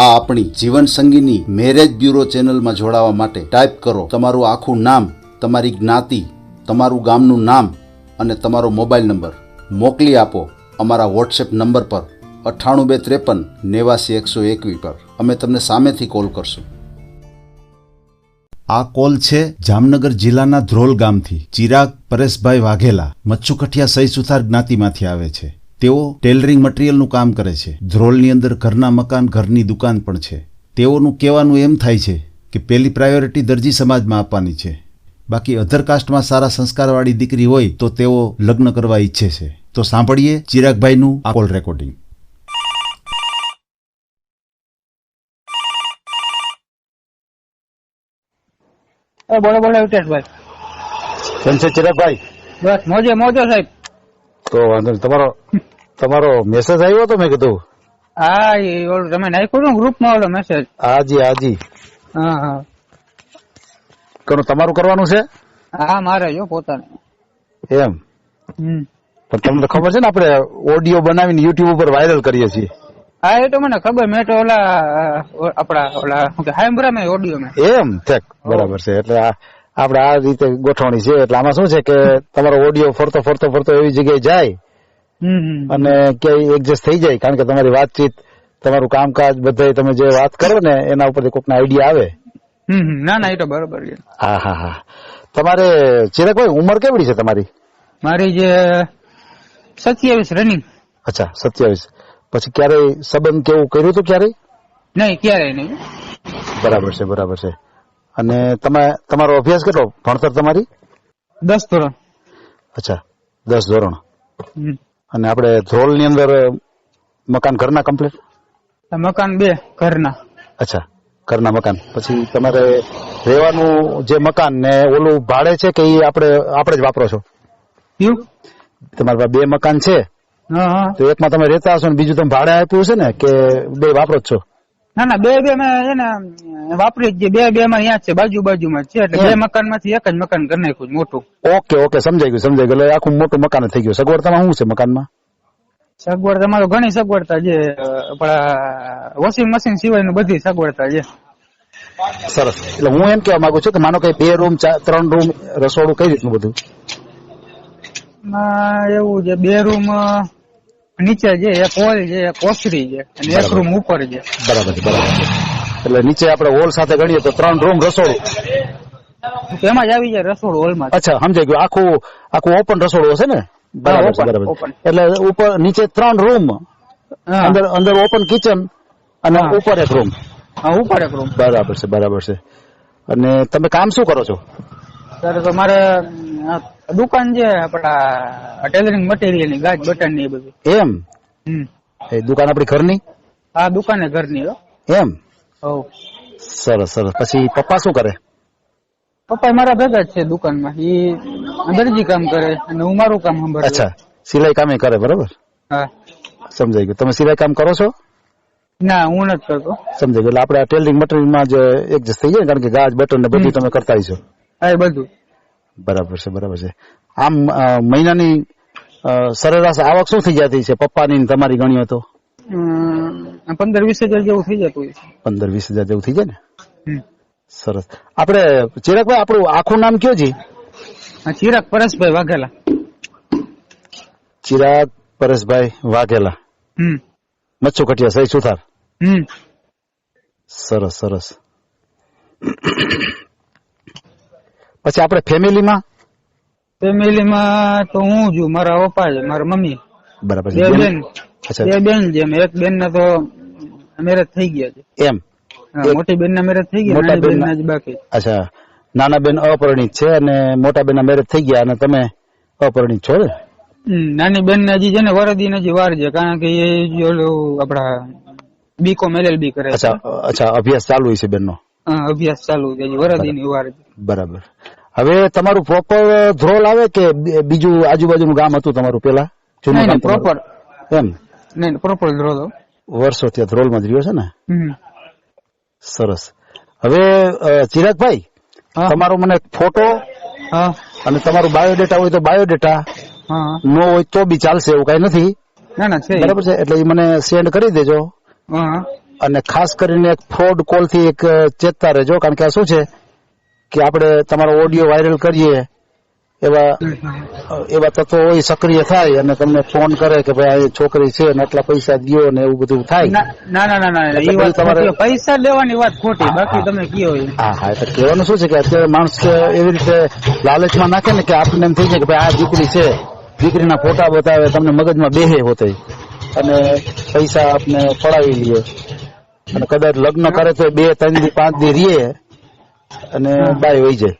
આ આપણી જીવન સંગીની મેરેજ બ્યુરો ચેનલમાં જોડાવા માટે ટાઈપ કરો તમારું આખું નામ, તમારી જ્ઞાતિ, તમારું ગામનું નામ અને તમારો મોબાઈલ નંબર. મોકલી આપો અમારા વોટ્સએપ નંબર પર અઠ્ઠાણું બે ત્રેપન નેવાસી એકસો એકવીસ પર. અમે તમને સામેથી કોલ કરશું. આ કોલ છે જામનગર જિલ્લાના ધ્રોલ ગામથી. ચિરાગ પરેશભાઈ વાઘેલા મચ્છુકઠિયા સહી સુથાર જ્ઞાતિમાંથી આવે છે. તેઓ ટેલરિંગ મટીરિયલનું કામ કરે છે. ધ્રોલની અંદર ઘરના મકાન ઘરની દુકાન પણ છે. તેઓનું કહેવાનું એમ થાય છે કે પહેલી પ્રાયોરિટી દરજી સમાજમાં આપવાની છે. બાકી અધર કાસ્ટમાં સારા સંસ્કારવાળી દીકરી હોય તો તેઓ લગ્ન કરવા ઈચ્છે છે. તો સાંભળીએ ચિરાગભાઈનું આ કોલ રેકોર્ડિંગ એ બોલો બોલો વિટેશભાઈ કેમ છે ચિરાગભાઈ? બસ મોજે મોજો સાહેબ. તો વાંધો તમારો તમારો મેસેજ આવ્યો હતો મેં કીધું? હા એ ઓલું તમે નાખ્યું ને ગ્રુપમાં ઓલો મેસેજ હાજી હાજી. હા હા. કોનું તમારું કરવાનું છે? હા મારે જો પોતાને. એમ. હમ. પણ તમને તો ખબર છે ને આપણે ઓડિયો બનાવીને યુટ્યુબ ઉપર વાયરલ કરીએ છીએ. હા એ તો મને ખબર મેં તો ઓલા આપણા આપડા ઓલા કે મેં ઓડિયો મેં. એમ ઠેક બરાબર છે. એટલે આ આપણે આ રીતે ગોઠવણી છે. એટલે આમાં શું છે કે તમારો ઓડિયો ફરતો ફરતો ફરતો એવી જગ્યાએ જાય અને ક્યાંય એડજસ્ટ થઈ જાય કારણ કે તમારી વાતચીત તમારું કામકાજ બધે તમે જે વાત કરો ને એના ઉપરથી કોઈકના આઈડિયા આવે. ના ના એ તો બરોબર છે. હા હા હા. તમારે ચિરાગભાઈ ઉંમર કેવડી છે તમારી? મારી જે સત્યાવીસ રનિંગ અચ્છા સત્યાવીસ. પછી ક્યારેય સંબંધ કેવું કર્યું હતું ક્યારેય? નહીં ક્યારેય નહીં. બરાબર છે બરાબર છે. અને તમે તમારો અભ્યાસ કેટલો? ભણતર તમારી? દસ ધોરણ. અચ્છા દસ ધોરણ. હમ. અને આપણે ધ્રોલની અંદર મકાન ઘરના કમ્પ્લીટ મકાન બે ઘરના. અચ્છા ઘરના મકાન. પછી તમારે રહેવાનું જે મકાન ને ઓલું ભાડે છે કે એ આપણે આપણે જ વાપરો છો? તમારા પાસે બે મકાન છે? તો એકમાં તમે રહેતા હશો ને બીજું તમે ભાડે આપ્યું છે ને કે બે વાપરો જ છો? ના ના બે બે મેં છે ને વાપરી જ બે બે માં અહીંયા છે બાજુ બાજુમાં છે. એટલે બે. મકાનમાંથી એક જ મકાન કરી નાખ્યું છે મોટું. ઓકે ઓકે સમજાઈ ગયું સમજાઈ ગયું. એટલે આખું મોટું મકાન થઈ ગયું. સગવડતામાં શું છે મકાનમાં? સગવડ તમારો ઘણી સગવડતા છે અ, આપણા વોશિંગ મશીન સિવાયનું બધી સગવડતા છે. સરસ. એટલે હું એમ કહેવા માંગુ છું કે માનો કે બે રૂમ ત્રણ રૂમ રસોડું કઈ રીતનું બધું? એવું છે. બે રૂમ નીચે છે એક હોલ છે એક ઓસરી છે અને એક રૂમ ઉપર છે. બરાબર છે બરાબર એટલે નીચે આપણે હોલ સાથે ગણીએ તો ત્રણ રૂમ રસોડું. એમાં જ આવી જાય રસોડું હોલમાં અચ્છા સમજાઈ ગયું. આખું આખું ઓપન રસોડું હશે ને? બરાબર છે બરાબર એટલે ઉપર નીચે ત્રણ રૂમ. અંદર અંદર ઓપન કિચન અને ઉપર એક રૂમ. હા, ઉપર એક રૂમ. બરાબર છે બરાબર છે. અને તમે કામ શું કરો છો? તો મારે દુકાન છે આપડા ટેલરિંગ મટીરિયલની ગાજ બટનની બધું. એમ? એ દુકાન આપડી ઘરની? આ એ ઘરની હો. એમ? હોવ. સરસ સરસ. પછી પપ્પા શું કરે? પપ્પા મારા ભેગા જ છે દુકાનમાં. ઈ દરજી કામ કરે અને હું મારું કામ સંભાળું. અચ્છા. સિલાઈ કામે કરે બરોબર? હા. સમજાઈ ગયું. તમે સિલાઈ કામ કરો છો? ના હું નથી કરતો. સમજાઈ ગયું. એટલે આપણે ટેલરિંગ મટીરિયલમાં જ એડજસ્ટ થઈ જાય કારણ કે ગાજ બટન ને બધું તમે કરતા હશો. હા બધું. બરાબર છે બરાબર છે. આમ મહિનાની સરેરાશ આવક શું થઈ જતી છે? પપ્પાની તમારી ગણીએ તો? પંદર વીસ હજાર જેવું થઈ જતું હોય છે. પંદર વીસ હજાર જેવું થઈ જાય ને? સરસ. આપણે ચિરાગભાઈ આપણું આખું નામ કયો છે ચિરાગ પરેશભાઈ વાઘેલા. ચિરાગ પરેશભાઈ વાઘેલા. મચ્છુ કટિયા સહી સુથાર. સરસ સરસ. પછી આપણે ફેમિલીમાં? ફેમિલીમાં તો હું છું મારા પપ્પા છે મારા મમ્મી. બરાબર બે બેન. બે બેન છે એક બેન ના તો મેરેજ થઈ ગયા છે. એમ? મોટી બેન ના મેરેજ થઈ ગયા મોટા બેન ના જ બાકી. અચ્છા. નાના બેન અપરિણિત છે અને મોટા બેન ના મેરેજ થઈ ગયા અને તમે અપરિણિત છો ને? નાની બેન ને હજી છે ને વરદી ને હજી વાર છે કારણ કે એ આપડા બીકોમ એલએલબી કરે છે. અચ્છા અચ્છા અભ્યાસ ચાલુ છે બેનનો? હા, અભ્યાસ ચાલુ છે હજી વરદી ની વાર છે. બરાબર. હવે તમારું પ્રોપર ધ્રોલ આવે કે બીજું આજુબાજુનું ગામ હતું તમારું પેલા? જૂનું પ્રોપર એમ? નહીં પ્રોપર ધ્રોલ વર્ષો ત્યાં ધ્રોલમાં જ રહ્યો છે ને? સરસ. હવે ચિરાગભાઈ તમારો મને ફોટો અને તમારું બાયોડેટા હોય તો બાયોડેટા નો હોય તો બી ચાલશે એવું કઈ નથી. બરાબર છે? એટલે એ મને સેન્ડ કરી દેજો. અને ખાસ કરીને એક ફ્રોડ કોલથી એક ચેતતા રહેજો કારણ કે આ શું છે? કે આપણે તમારો ઓડિયો વાયરલ કરીએ એવા એવા તત્વો હોય સક્રિય થાય અને તમને ફોન કરે કે ભાઈ આ છોકરી છે ને આટલા પૈસા ગયો ને એવું બધું થાય. ના ના ના ના, એ વાત તમારે-. પૈસા લેવાની વાત ખોટી. બાકી તમે કયો હા હા એટલે કહેવાનું શું છે કે અત્યારે માણસ એવી રીતે લાલચમાં નાખે ને કે આપણને એમ થઈ જાય કે ભાઈ આ દીકરી છે. દીકરીના ફોટા બતાવે તમને મગજમાં બેહે હોતે. અને પૈસા આપને પડાવી લે. અને કદાચ લગ્ન કરે તો બે ત્રણ દી પાંચ દી રીએ અને બાય વહી જાય.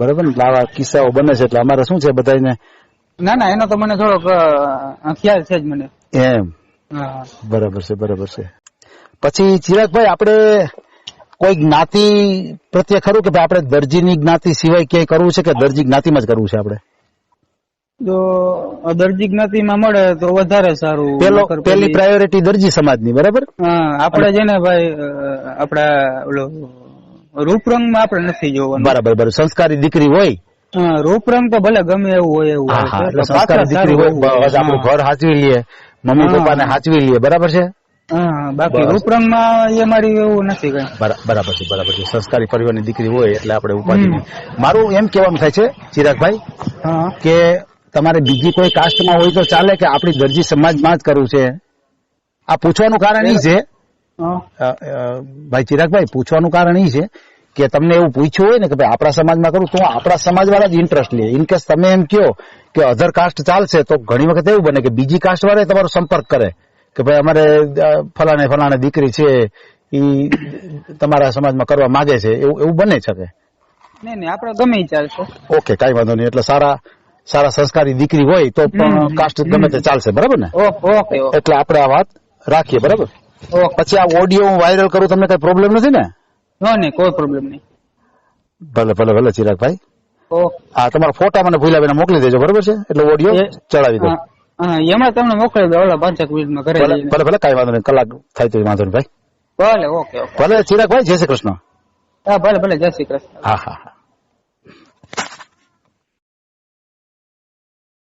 બરાબર ને? આવા કિસ્સાઓ બને છે એટલે અમારે શું છે બધાને ના ના એનો તો મને થોડોક ખ્યાલ છે જ મને. એમ. બરાબર છે બરાબર છે. પછી ચિરાગભાઈ આપણે કોઈ જ્ઞાતિ પ્રત્યે ખરું કે ભાઈ આપણે દરજીની જ્ઞાતિ સિવાય ક્યાંય કરવું છે કે દરજી જ્ઞાતિમાં જ કરવું છે આપણે? જો દરજી જ્ઞાતિમાં મળે તો વધારે સારું. પેલો પેલી પ્રાયોરિટી દરજી સમાજની બરાબર? આપણે છે ને ભાઈ આપડા ઓલો રૂપરંગમાં આપણે નથી જોવાનું. બરાબર બરાબર. સંસ્કારી દીકરી હોય. રૂપરંગ તો ભલે ગમે એવું હોય એવું સંસ્કારી દીકરી હોય. આપણું ઘર હાચવી લઈએ મમ્મી. પપ્પાને હાચવી લઈએ બરાબર છે? બાકી. રૂપરંગમાં એ મારી એવું નથી કઈ. બરાબર છે બરાબર છે. સંસ્કારી પરિવારની દીકરી હોય એટલે આપણે ઉપાધિ મારું એમ કહેવાનું થાય છે ચિરાગભાઈ કે તમારે બીજી કોઈ કાસ્ટમાં હોય તો ચાલે કે આપણી દરજી સમાજમાં જ કરવું છે? આ પૂછવાનું કારણ એ છે ભાઈ ચિરાગભાઈ પૂછવાનું કારણ એ છે કે તમને એવું પૂછ્યું હોય ને કે ભાઈ આપણા સમાજમાં કરું તો આપણા સમાજ વાળા જ ઇન્ટરેસ્ટ લે ઇનકેસ તમે એમ કહો કે અધર કાસ્ટ ચાલશે તો ઘણી વખત એવું બને કે બીજી કાસ્ટ વાળા તમારો સંપર્ક કરે કે ભાઈ અમારે ફલાણે ફલાણે દીકરી છે ઈ તમારા સમાજમાં કરવા માંગે છે. એવું એવું બને શકે નહીં નહીં આપણે ગમે ચાલશે. ઓકે કઈ વાંધો નહીં. એટલે સારા સારા સંસ્કારી દીકરી હોય તો પણ કાસ્ટ ગમે તે ચાલશે. બરાબર ને? ઓકે. એટલે આપણે આ વાત રાખીએ બરાબર? ઓકે પછી આ ઓડિયો હું વાયરલ કરું તમને કઈ પ્રોબ્લેમ નથી ને? નો નહીં કોઈ પ્રોબ્લેમ નહીં. ભલે ભલે ભલે ચિરાગભાઈ. હા તમારા ફોટા મને ભૂલાવીને મોકલી દેજો બરોબર છે? એટલે ઓડિયો ચડાવી દો. એમાં તમને મોકલી દો ઓલા પાંચેક મિનિટમાં ઘરે ભલે ભલે કઈ વાંધો નહીં કલાક થાય તો વાંધો નહીં ભાઈ. ભલે ઓકે ભલે ચિરાગભાઈ જય શ્રી કૃષ્ણ. હા ભલે ભલે જય શ્રી કૃષ્ણ. હા હા.